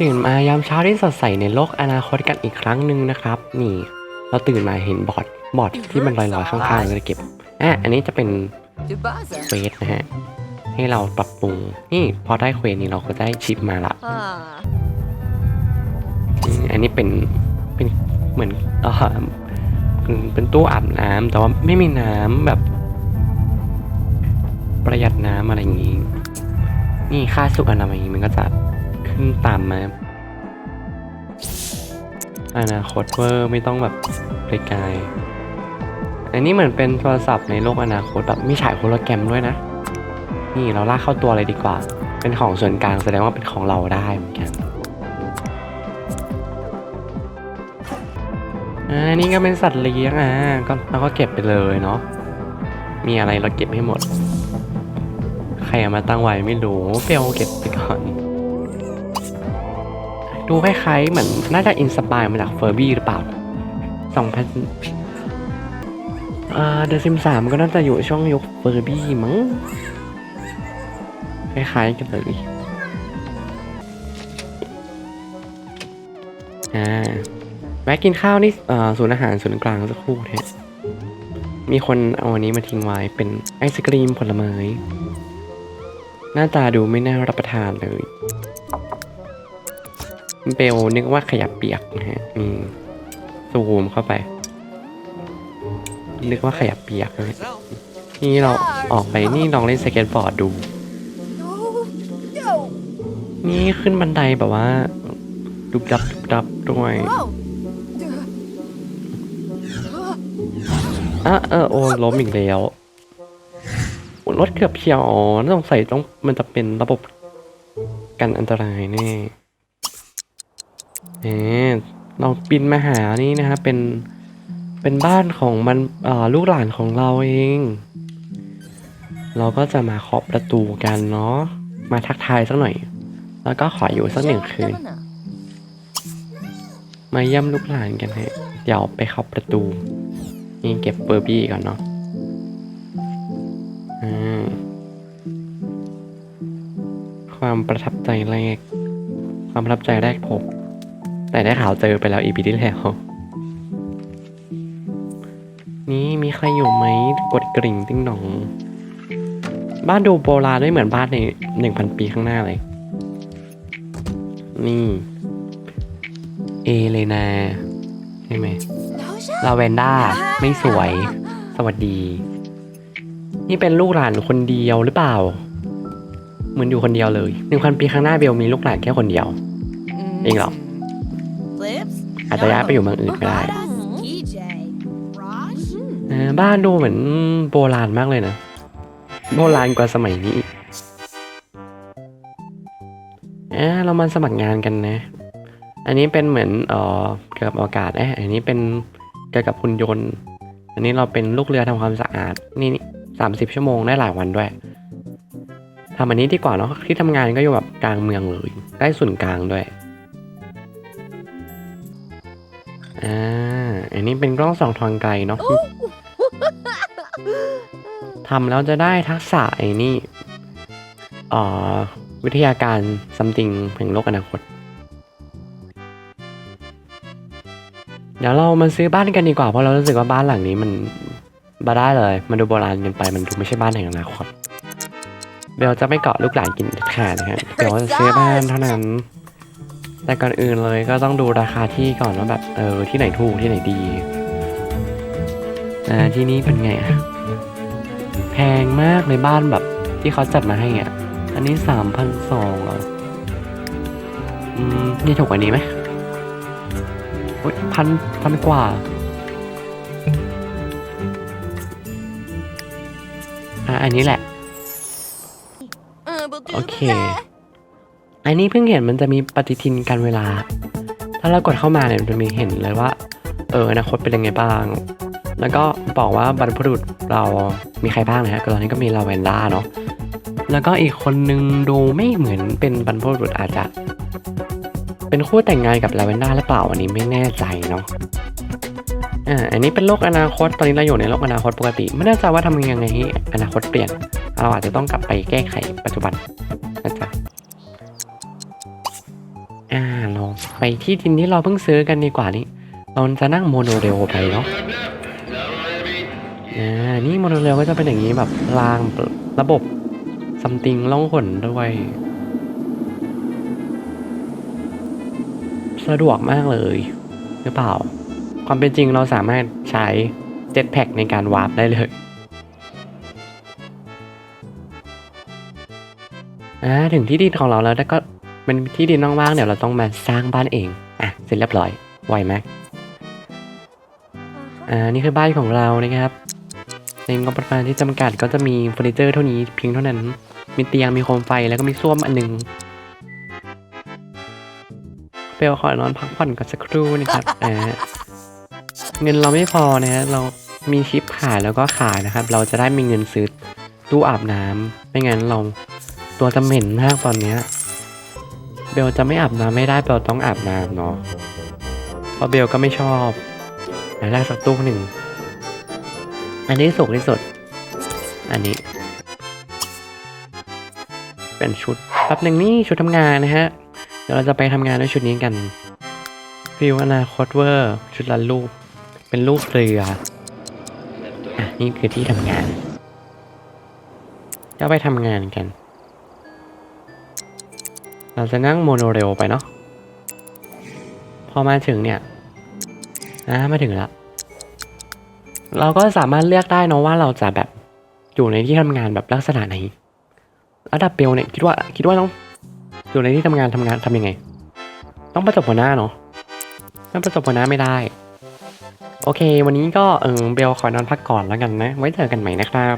ตื่นมายามเช้าที่สดใสในโลกอนาคตกันอีกครั้งหนึ่งนะครับ นี่เราตื่นมาเห็นบอร์ดบอร์ดที่มันลอยๆข้างๆเลยเก็บอะอันนี้จะเป็น Dubaza. เควสนะฮะให้เราปรับปรุงนี่พอได้เควสนี้เราก็ได้ชิปมาละ Ah. อืมอันนี้เป็นเป็นเหมือนเออเป็นเป็นตู้อาบน้ำแต่ว่าไม่มีน้ำแบบ ประหยัดน้ำอะไรอย่างงี้ นี่ค่าสุขอนามัยมันก็จะ ขึ้นตามมอนาคตเวอร์ไม่ต้องแบบไกลๆอันนี้เหมือนเป็นโทรศัพท์ในโลกอนาคตแบบมีฉายโฮโลแกรมด้วยนะ นี่เราลากเข้าตัวเลยดีกว่า เป็นของส่วนกลางแสดงว่าเป็นของเราได้เหมือนกันอ่านี่ก็เป็นสัตว์เลี้ยงอะก็เราก็เก็บไปเลยเนาะมีอะไรเราเก็บให้หมด ใครเอามาตั้งไว้ไม่รู้เปลเก็บไปก่อน ดูคล้ายๆเหมือนน่าจะอินสปายมาจากเฟอร์บี้หรือเปล่าสองพันอ่าเดอะซิมสามก็น่าจะอยู่ช่วงยุคเฟอร์บี้มั้งคล้ายๆกันเลยอ่าแวะกินข้าวนี่เอ่อศูนย์อาหารศูนย์กลางสักครู่เทะมีคนเอาอันนี้มาทิ้งไว้เป็นไอศกรีมผลไม้หน้าตาดูไม่น่ารับประทานเลย เบลนึกว่าขยับเปียกนะฮะนี่ซูมเข้าไป นึกว่าขยับเปียกนะฮะนี่เราออกไปนี่ลองเล่นสเก็ตบอร์ดดู นี่ขึ้นบันไดแบบว่า ดุบดับดุบดับด้วยอะเออโอ้ล้มอีกแล้วรถเกือบเฉียวอ๋อน่าสงสัยต้องมันจะเป็นระบบกันอันตรายแน่ เอ๊เราบินมาหานี่นะครับเป็นเป็นบ้านของมันลูกหลานของเราเอง เราก็จะมาเคาะประตูกันเนาะมาทักทายสักหน่อย แล้วก็ขออยู่สักหนึ่งคืน มาเยี่ยมลูกหลานกันฮะเดี๋ยวไปเคาะประตูนี่เก็บเบอร์บี้ก่อนเนาะความประทับใจแรก ความประทับใจแรกพบ แต่ได้ข่าวเจอไปแล้วอีพีที่แล้ว นี่มีใครอยู่ไหมกดกริ่งติ้งหนอง บ้านดูโบราณไม่เหมือนบ้านในหนึ่งพันปีข้างหน้าเลย นี่ เอเลยนาใช่ไหม Nausea? ลาเวนด้าไม่สวย สวัสดี นี่เป็นลูกหลานคนเดียวหรือเปล่า เหมือนอยู่คนเดียวเลยหนึ่งพันปีข้างหน้าเบลมีลูกหลานแค่คนเดียว Ing Mm. lang. Lips? อาจจะย้ายไปอยู่เมืองอื่นก็ได้ TJ. Raj? เออบ้านดูเหมือนโบราณมากเลยนะ โบราณกว่าสมัยนี้อีกเอะเรามาสมัครงานกันนะ อันนี้เป็นเหมือนเอ่อเกี่ยวกับอวกาศเอะอันนี้เป็นเกี่ยวกับหุ่นยนต์ อันนี้เราเป็นลูกเรือทำความสะอาด นี่สามสิบชั่วโมงได้หลายวันด้วยทำอันนี้ดีกว่าเนาะที่ทำงานก็อยู่แบบกลางเมืองเลยได้ส่วนกลางด้วย อ่า อันนี้เป็นกล้องส่องทางไกลเนาะทำแล้วจะได้ทักษะไอ้นี่เอ่อวิทยาการซัมติงแห่งโลกอนาคต เดี๋ยวเรามาซื้อบ้านกันดีกว่า เพราะเรารู้สึกว่าบ้านหลังนี้มันบาได้เลย มันดูโบราณเกินไป มันดูไม่ใช่บ้านแห่งอนาคต เบลจะไม่เกาะลูกหลานกินเด็ดขาดนะฮะเดี๋ยวจะซื้อบ้านเท่านั้น แต่ก่อนอื่นเลยก็ต้องดูราคาที่ก่อนว่าแบบเออที่ไหนถูกที่ไหนดีอ่าที่นี่เป็นไงอะแพงมากในบ้านแบบที่เขาจัดมาให้อะอันนี้สามพันสองเหรออืมนี่ถูกกว่านี้ไหมโอ้ยพันพันกว่าอะอันนี้แหละ Uh, but do Okay. อันนี้เพิ่งเห็นมันจะมีปฏิทินการเวลา ถ้าเรากดเข้ามาเนี่ยมันจะมีเห็นเลยว่า เอออนาคตเป็นยังไงบ้าง แล้วก็บอกว่าบรรพบุรุษเรามีใครบ้างนะฮะก็ตอนนี้ก็มีลาเวนด้าเนาะ แล้วก็อีกคนนึงดูไม่เหมือนเป็นบรรพบุรุษอาจจะ เป็นคู่แต่งงานกับลาเวนด้าหรือเปล่าอันนี้ไม่แน่ใจเนาะอ่าอันนี้เป็นโลกอนาคต ตอนนี้เราอยู่ในโลกอนาคตปกติ ไม่แน่ใจว่าทำยังไงให้อนาคตเปลี่ยน เราอาจจะต้องกลับไปแก้ไขปัจจุบัน อ่าเราไปที่ดินที่เราเพิ่งซื้อกันดีกว่านี่เราจะนั่งโมโนเรลไปเนาะอ่านี่โมโนเรลก็จะเป็นอย่างนี้แบบรางระบบซัมติงล่องหนด้วยสะดวกมากเลย หรือเปล่า ความเป็นจริงเราสามารถใช้เจ็ตแพ็กในการวาร์ปได้เลยอ่าถึงที่ดินของเราแล้วแล้วก็ เป็นที่ดินว่างๆเดี๋ยวเราต้องมาสร้างบ้านเอง อะ เสร็จเรียบร้อย ไวมากอ่า นี่คือบ้านของเรานะครับ ในงบประมาณที่จำกัดก็จะมีเฟอร์นิเจอร์เท่านี้เพียงเท่านั้น มีเตียง มีโคมไฟ แล้วก็มีส้วมอันหนึงเปลขอนอนพักผ่อนก่อนสักครู่นะครับอ่าเงินเราไม่พอนะฮะ เรามีชิปขายแล้วก็ขายนะครับ เราจะได้มีเงินซื้อตู้อาบน้ำไม่งั้นเราตัวจะเหม็นมากตอนเนี้ย เบลจะไม่อาบน้ำไม่ได้เบลต้องอาบน้ำเนาะเพราะเบลก็ไม่ชอบอยากได้สักตู้หนึ่ง อันนี้สุกที่สุด อันนี้ เป็นชุดแป๊บหนึ่งนี่ชุดทำงานนะฮะ เดี๋ยวเราจะไปทำงานด้วยชุดนี้กันฟิวอนาคตเวอร์ชุดละลูกเป็นลูกเรืออะนี่คือที่ทำงานก็ไปทำงานกัน เราจะนั่งโมโนเรลไปเนาะพอมาถึงเนี่ยอ่ามาถึงแล้วเราก็สามารถเลือกได้เนะว่าเราจะแบบอยู่ในที่ทำงานแบบลักษณะไหนระดับเบลเนี่ยคิดว่าคิดว่าต้องอยู่ในที่ทำงานทำงานทำยังไง ต้องประจบหัวหน้าเนาะถ้าประจบหัวหน้าไม่ได้ โอเค วันนี้ก็เออเบลขอนอนพักก่อนแล้วกันนะ ไว้เจอกันใหม่นะครับ